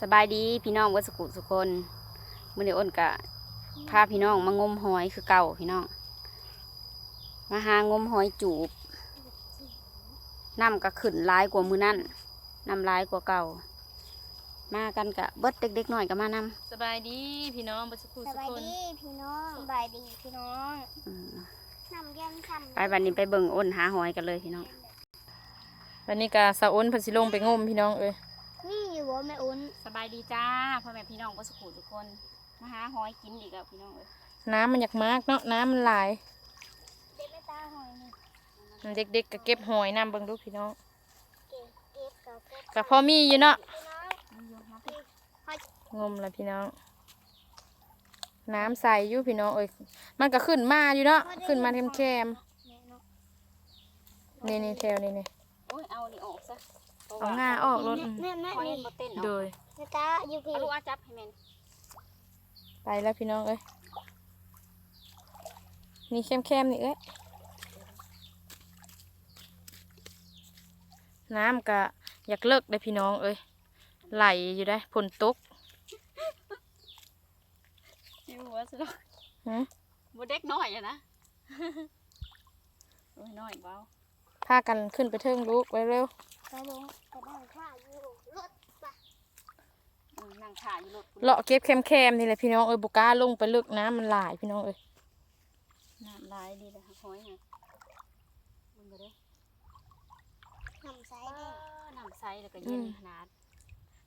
สบายดีพี่น้องวัดสกุสุคนมื่อนี้อ้นกะพาพี่น้องมางมหอยคือเก่าพี่น้อง มาหางมหอยจูบน้ำก็ขึ้นร้ายกว่ามือนั่นน้ำร้ายกว่าเก่า มากันกะเบิดเด็กๆหน่อยก็มานำสบายดีพี่น้องบัสกุสสุบายคนดีพี่น้องสบายดีพี่น้องอืมน้ำเย็นทำไปวันนี้ไปเบิ่งอ้นหาหอยกันเลยพี่น้องวันนี้กาสาวอ้นเพันสิลงไปงมพี่น้องเอ้ย นี่อยู่บ่แม่อุ้นสบายดีจ้าพ่อแม่พี่น้องวัดสกุทุกคนมาหาหอยกินอีกแล้วพี่น้องเอ้ยน้ำมันอยากมากเนาะน้ำมันหลายเด็กไม่ตาหอยนี่เด็กๆก็เก็บหอยน้ำเบิ่งดูพี่น้องเก็บเก็บกับเก็บก็พอมีอยู่เนาะพี่น้องหอยงมละพี่น้อง น้ำใสอยู่พี่น้องเอ้ยมันก็ขึ้นมาอยู่เนาะขึ้นมาแคมแม่เนาะๆนี่นี่แถวนี่นี่โอ้ยเอานี่ออกซะพระ เอาว่ง่าออกรถแม่แม่หอยนี่มันบ่เต้นโดเนาะยแม่ตาอยู่พี่เอาลูกอาจับให้แม่นไปแล้วพี่น้องเอ้ยนี่แคมๆนี่เอ้ยน้ำก็อยากเลิกได้อพี่น้องเอ้ยไหลอยู่ได้อฝนตกจิวว่าซะเนาะหือบ่เด็กน้อยอะนะ โอ้ยน้อยเบาพากันขึ้นไปเทิงลูกไว้เร็ว กระลงกระดังข้าอยู่รถปะอืมนั่งถ่ายอยู่รถพุ่นเลาะเก็บแคมๆนี่แหละพี่น้องเอ้ยบุกล้าลงไปลึกน้ำมันหลายพี่น้องเอ้ยน้ำลายดีเลยค่ะหอยฮะมันบ่ได้น้ำใสเอนี่อน้ำใสแล้วก็เย็นขนาด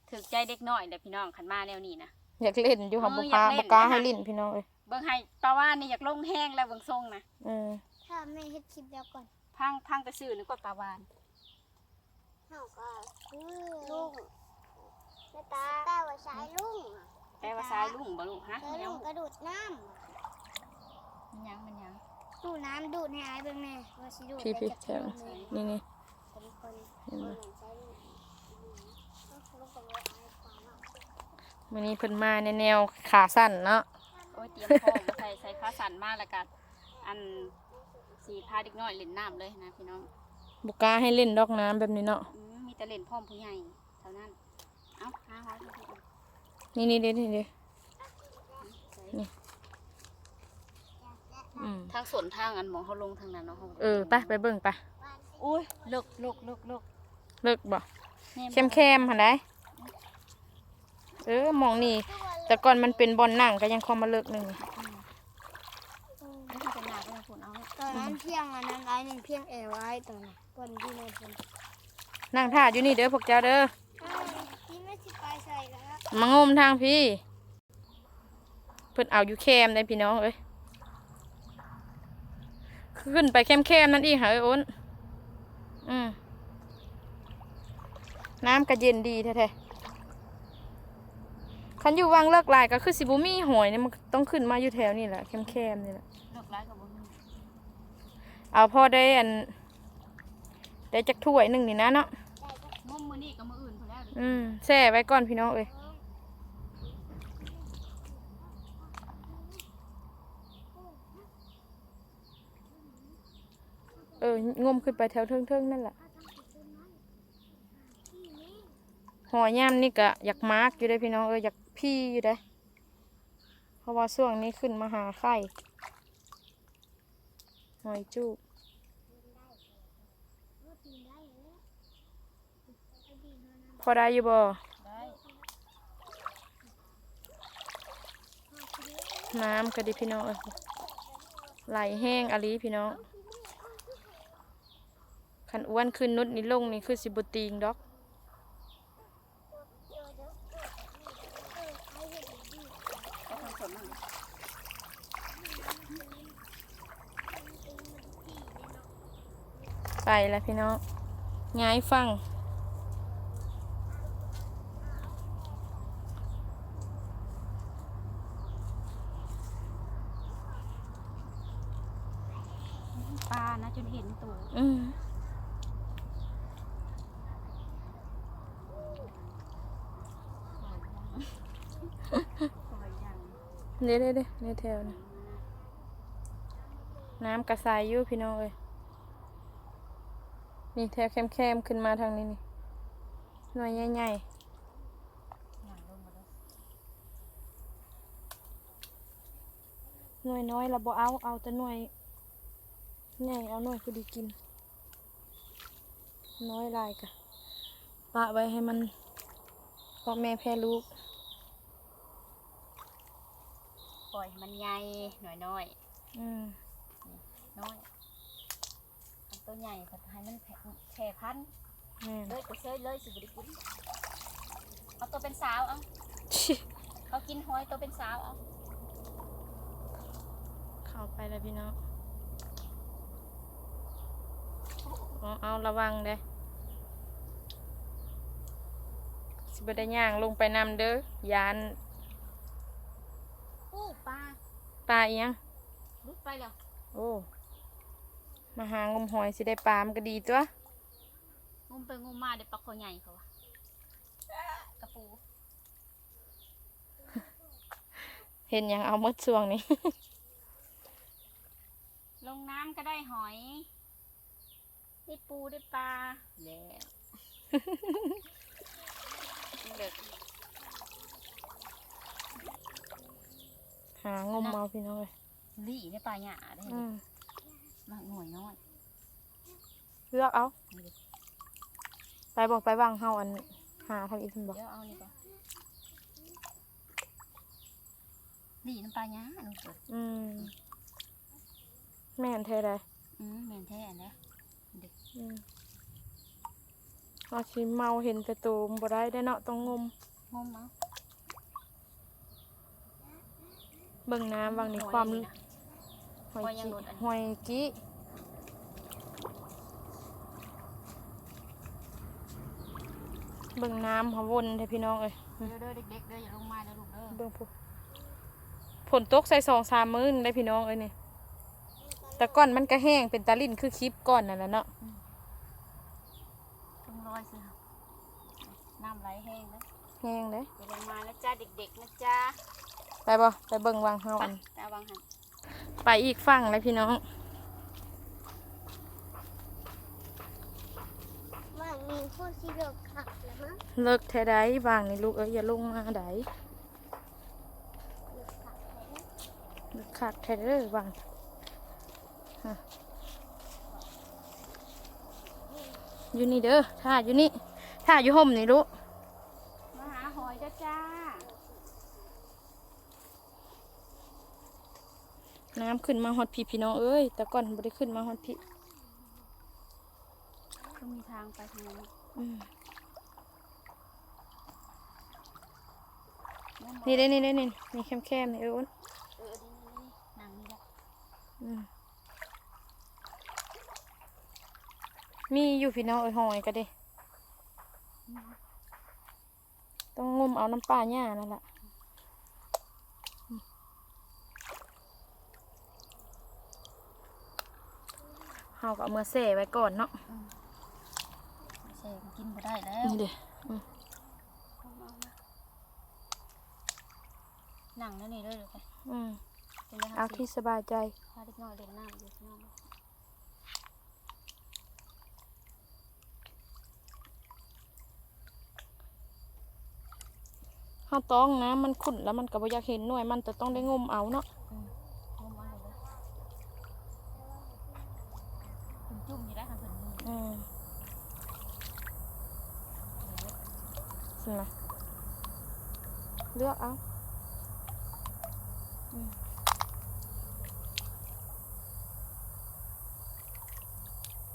ถึกใจเด็กน้อยเด้อพี่น้องขันมาแนวนี้นะอยากเล่นอยู่ค่ะเออบุอกยาล้ากเล่นบุกล้านะคะให้ลิ้นพี่น้องเอ้ยเบิ่งให้ปลาว่านนี่อยากลงแห้งแล้วเบิ่งทรงนะเออถ้าแม่เฮ็ดคลิปแล้วก่อนพังพังไปซื้อนึกว่าปลาวานเฮาก็คือ ลุงแม่ตาแต่ว่าสายลุงอะแปลว่าซ้ายลุงบ่ลูกฮะสายยัลุงงกระโดดน้มันยังมันยังำดูดน้ำดูดให้อายเบิ่งแม่ว่าสิดูดพี่ได้พี่จักแถวเทื่อนี่นี่เป็นคนเห็นไหมมวันนี้เพิ่นมาในแนวขาสั้นเนาะโอ้ยเตรียมพร้อมใส่ใส่ขาสั่นมากแล้วกันอันสีพาเด็กน้อยเล่นน้ำเลยนะพี่น้องบุกล้าให้เล่นดอกน้ำแบบนี้เนาะอืม มีแต่เล่นพร้อมผู้ใหญ่เท่านั้น เอ้าหาหอยให้พี่ก่อนนี่นี่เด็ดนี่เด็ดใส่อืมทางสวนทางอันหมองเขาลงทางนั้นเนาะขาเออไปไปเบิ่งไปอุ้ยเลิกเลิกเลิกเลิกเลิกบ่แม่เข้มเข้มๆหันได้เออมองนี่ แต่ก่อนมันเป็นบอลนั่งก็ยังคอมาเลิกหนึ่งไม่ใช่เป็นหนาเป็นฝุ่นเอาเนี่ยตอนนั้นเพียงอันนั้นไอ้หนึ่งเพียงแอร์ไว้ตอนนั้นก่อนที่แม่เป็น นั่งท่าอยู่นี่เด้อพวกเจ้าเด้อที่ไม่สิไปใส่แล้วมางมทางพี่ เพิ่นเอาอยู่แคมได้พี่น้องเอ้ยขึ้นไปแคมแคมๆนั่นอีกค่ะเอ้ยโอนอืมน้ำก็เย็นดีแท้ๆคันอยู่วังเลิกลายก็คือสิบุมีหอยเนี่ยมันต้องขึ้นมาอยู่แถวนี่แหละแคมแคมๆนี่แหละเลิกร้ายกับบุญเอาพอได้อันได้จักถ้วยหนึ่งนี่นะเนาะ มุมมือนี่กับมืออื่นพอแล้วด้ออืมแช่ไว้ก่อนพี่น้องเอ้ยเอองมขึ้นไปแถวเทิงๆนั่นแหละหอย่ามนี่ก็อยากมาร์กอยู่ได้พี่น้องเอ้ยอยากพี่อยู่ได้เพราะว่าช่วงนี้ขึ้นมาหาไข่หอยจูบ พอได้อยู่บ่น้ำก็ดีพี่น้องไหลแห้งอะลีพี่น้องขันอ้วนขึ้นนุดนี่ลงนี่คือสิบตีงดอกไปแล้วพี่น้องง่ายฟัง เด้เด้เด้ในแถวนะน้ำกระสายอยู่พี่น้องเอ้ยนี่แถวแคมๆขึ้นมาทางนี้นี่หน่วยใหญ่ๆหน่วยน้อยเราบอเอา เอาแต่หน่วยใหญ่เอาหน่วยพอดีกิน น้อยลายกะปะไว้ให้มันพ่อแม่แพ้ลูก ปล่อยให้มันใหญ่หน่อยน้อยอืมๆน้อยอันตัวใหญ่ก็ให้มันแผ่แผ่พันธุ์แม่น เลยก็เซยเลยสิบริกินเอาตัวเป็นสาวเอาชิเขากินหอยตัวเป็นสาวเอาเข้าไปแล้วพี่น้องเอาเอาระวังเด้อสิบได้ย่างลงไปนำเด้อยาน อู้ปลา ปลา อีหยังลุกไปแล้วโอ้มาหางมหอยสิได้ปลามนก็ดีตัว งมไปงมมาได้ปลาคอใหญ่เขาวะกระปูเห็นหยังเอาหมดช่วงนี้ ลงน้ำก็ได้หอย ได้ปูได้ปลาแล้ว เด็ก หางมเอาพี่น้องเลยลี่ได้ปลาหยาได้อืมมาหน่วยน้อยเลือกเอา ไปบอกไปวางเฮาอันหาทำอีกทีบอกเดี๋ยวเอานี่ก่อนลี่น้ำปลาหยาหนูเกิดอืมแม่นเทได้อืมแม่นแท้นะอืมเอาชิเมาเห็นแต่ตูมบ่ได้ได้เนาะต้องงมงมเอา เบิ่งน้ำบางนี่หอยความนี่นะหอยหอยยังจิหลุดอันนี้หอยกี้เบิ่งน้ำหาวนเด้อพี่น้องเอ้ยเด้อเด้อเด็กๆเด้ออย่าลงมาเด้อลูกเด้อเบิ่งผู้ฝนตกใส่สองสามมื้อนี่ได้พี่น้องเอ้ยนี่แต่ก้อนมันก็แห้งเป็นตาลิ่นคือคลิปก้อนนั่นแหละเนาะต้องรอยสิค่ะน้ำไหลแห้งนะแห้งเด้อย่าลงมานะจ้าเด็กๆนะจ้า ไปบ่ไปเบิ่งวางเฮาไปอันตาวางหันไปอีกฝั่งเลยพี่น้อง ว่ามีผู้ที่เลือกขับแล้วฮะเลิกแท้ได้วางนี่ลูกเอ้ยอย่าลงมาได้เลือกขับแล้ว เลิกคักแท้เด้อวางฮะอยู่นี่เด้อท่าอยู่นี่ท่าอยู่ห่มนี่ลูกมาหาหอยเด้อจ้า น้ำขึ้นมาฮอดพี่พี่น้องเอ้ยแต่ก่อนบ่ได้ขึ้นมาฮอดพี่ก็มีทางไปทางนั้นอืมนั่นนี่ได้นี่ได้นี่นี่แคมๆนี่เอ้ยอ้นเออดีนี่นางนี่แหละอืมมีอยู่พี่น้องเอ้ยหอยก็เด้ต้องงมเอาน้ำปลาหญ้านั่นแหละ เฮาก็เอามือเสไว้ก่อนเนาะเสกกินบ่ได้แล้วนี่เด้อืมเอามาเอามานั่งแล้วนี่เลยเดี๋ยวไปอืมเป็นยังไงเอาที่สบายใจพาเด็กน้อยเล่นน้ำอยู่ข้างนอกเฮาต้องน้ำมันขุ่นแล้วมันก็บ่อยากเห็นหน่วยมันแต่ต้องได้งมเอาเนาะ อืมงมเอาเลยเพิ่น จุ่มอยู่ได้ค่ะเพิ่นมืออืมสินะเลือกเอาอืม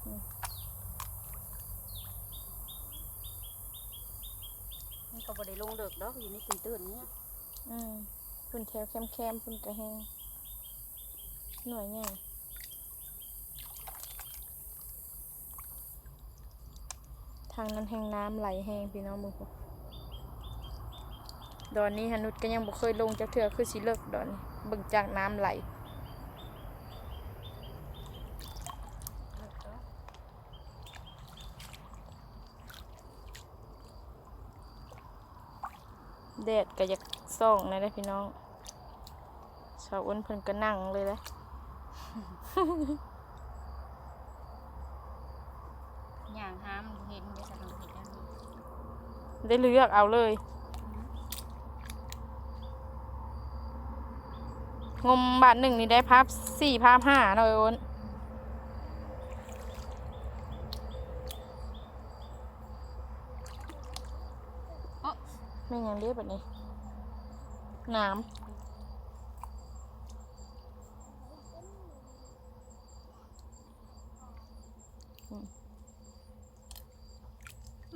อืมมันก็บ่ได้ลงเลิกดอกอยู่ในตื่นๆเนี่ยอืมพุ่นแถวแคมๆพุ่นกระแหงหน่วยใหญ่างนั้นแห้งน้ำไหลแห้งพี่น้องมึงพวกดอนนี้ฮนุษก็ยังบ่เคยลงจากเถื่อคือสิเลิกดอนเบิ่งจากน้ำไหลเดอกแดดก็อยากส่องเลยนะพี่น้องสาวอ้นเพิ่นก็นั่งเลยนะ ย่างห้ามเห็นได้สถานที่กัน ได้เลือกเอาเลย งมบาทหนึ่งนี่ได้ภาพสี่ภาพห้าเนาะเอ้ยโอนไม่ยังเรียบแบบนี้น้ำ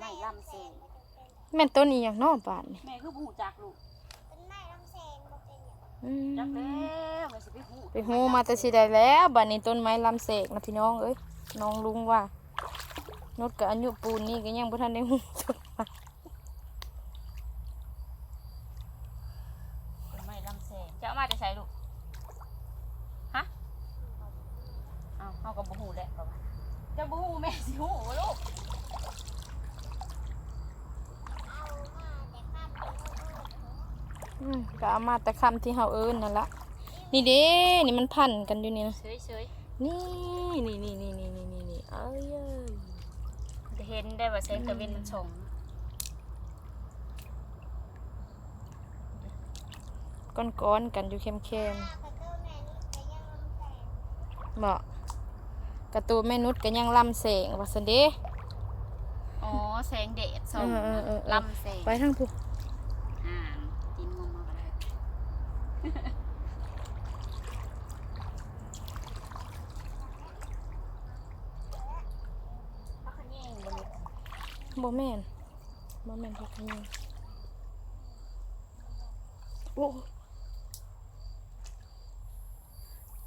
ไม้ลำเซงบ่จำเป็นหรอกแม่นต้นอีหยังเนอกบาทนี่แม่คือผู้จักลูกต้นไม้ลำแสงบ่เป็นหยังอืมจักแล้วแม่สิไปหูไปหูมาแต่สิได้แล้วบัดนี้ต้นไม้ลำเสกนะพี่น้องเอ้ยน้องลุงว่านดกับอายุปูนนี่ก็ยังบ่ทันได้หูต้นไม้ ต้นไม้ลำเซงจะเอามาจะใส่ลูกฮะเอาเอากับบ่หูแหละก็ว่าจะบ่หูแม่สิหูบ่ลูก เอามาแต่ข้ามไปโน่น อื มก็เอามาแต่คำที่เฮาเอิ้นนั่นละนี่เด้ นี่มันพันกันอยู่นี่นะเฉยเฉยนี่นี่นี่นี่นี่นี่นี่นี่เอ้ยเอ้ยๆจะเห็นได้ว่าแสงตะเวนมันส่องก้อนๆกันอยู่เข้มๆประตูแม่นี่ก็ยังลำแสงๆบอกกระตูนแม่นุชก็ยังลำเสงว่าสันเด้อ๋อแสงแดดส่องเออเออเออลำแสงไปทางผู้ อ่ากินงมมาก็ได้พักขะแยงบ่ลูก บ่แม่นบ่แม่นพักนี้โอ้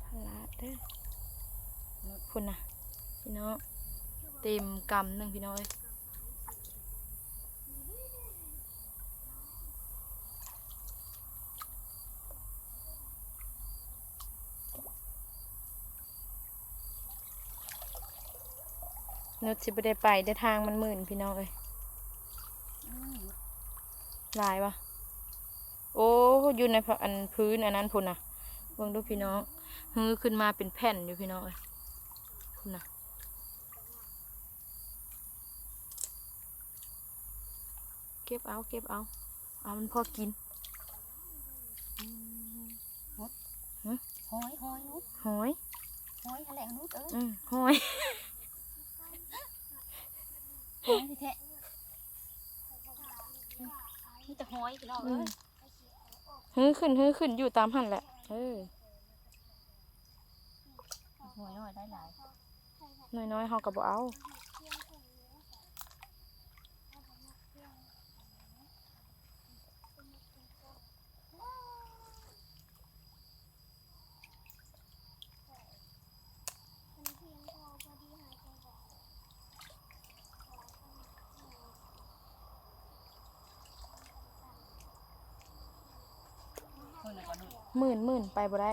พลาดเด้อคุณน่ะพี่น้องเต็มกำหนึ่งพี่น้องเอ้ย นุชสิบ่ได้ไปได้ทางมันหมื่นพี่น้องเอ้ยอืมหลายวะโอ้อยู่ในพะอันพื้นอันนั้นพุ่นน่ะเบิ่งดูพี่น้องฮือขึ้นมาเป็นแผ่นอยู่พี่น้องเอ้ยพุ่นน่ะเก็บเอาเก็บเอา เอามันพอกินหอยหอยนุ๊กหอยหอยอะไรนุ๊กเอ้ยอืมหอย หอยแท้ๆนี่แต่หอยพี่น้องอืเอ้มยฮือขึ้นฮือขึ้นอยู่ตามหันแหละ เออหอยน้อยได้หลายน้อยๆเฮาก็บ่เอา มันเพียงพอพอดีหายใจออก หอยน้อยกว่านุ๊ก หมื่นหมื่นไปบ่ได้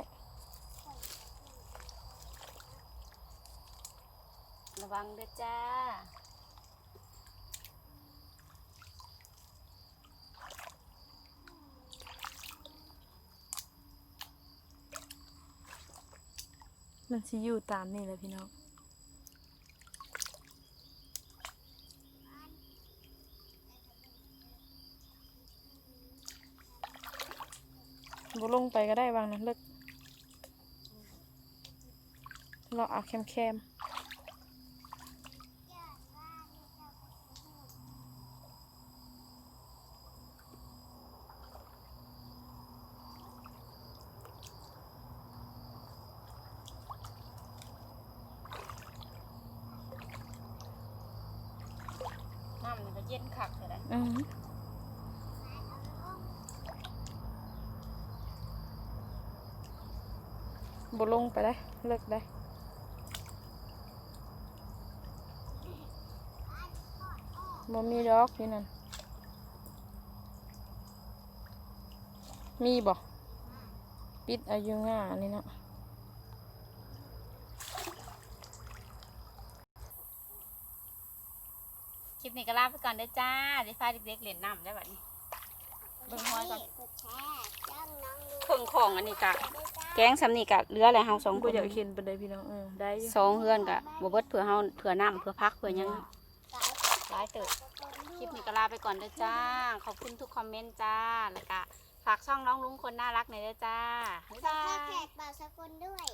ระวังเด้อจ้า มันสิอยู่ตามนี่แหละพี่น้อง บ่ลงไปก็ได้วางนั้นเลิกเราเอาแคมแคมๆน้ำมันก็เย็นคักเลยนะ อืม บ่ลงไปได้ เลิกได้บ่มีดอกอยู่นั่น มีบ่มปิดอายุง่านี่เนาะคลิปนี้ก็ลาไปก่อนเด้อจ้าเดี๋ยวพาเด็กๆเล่นน้ำได้บัดนี้เบิ่งหอยก่อนกดแชร์จ้างน้องดูเครื่องของอันนี้กะด้วยจ้าแก งสำนีกะเหลืออะไรเฮาสองคกูนอยากเห็นเป็นไดพี่น้องเออได้อยู่สองเฮือนกะบ่เบิดเผื่อเฮาเผื่อน้ำเผื่อพักเผื่อหยังหลายเติบคลิปนี้ก็ลาไปก่อนเด้อจ้า ขอบคุณทุกคอมเมนต์จ้าแล้วก็ฝากช่องน้องลุงคนน่ารักหน่อยเด้อจ้าบ๊ายฝาบากแขย กบ่าวสกุลด้วย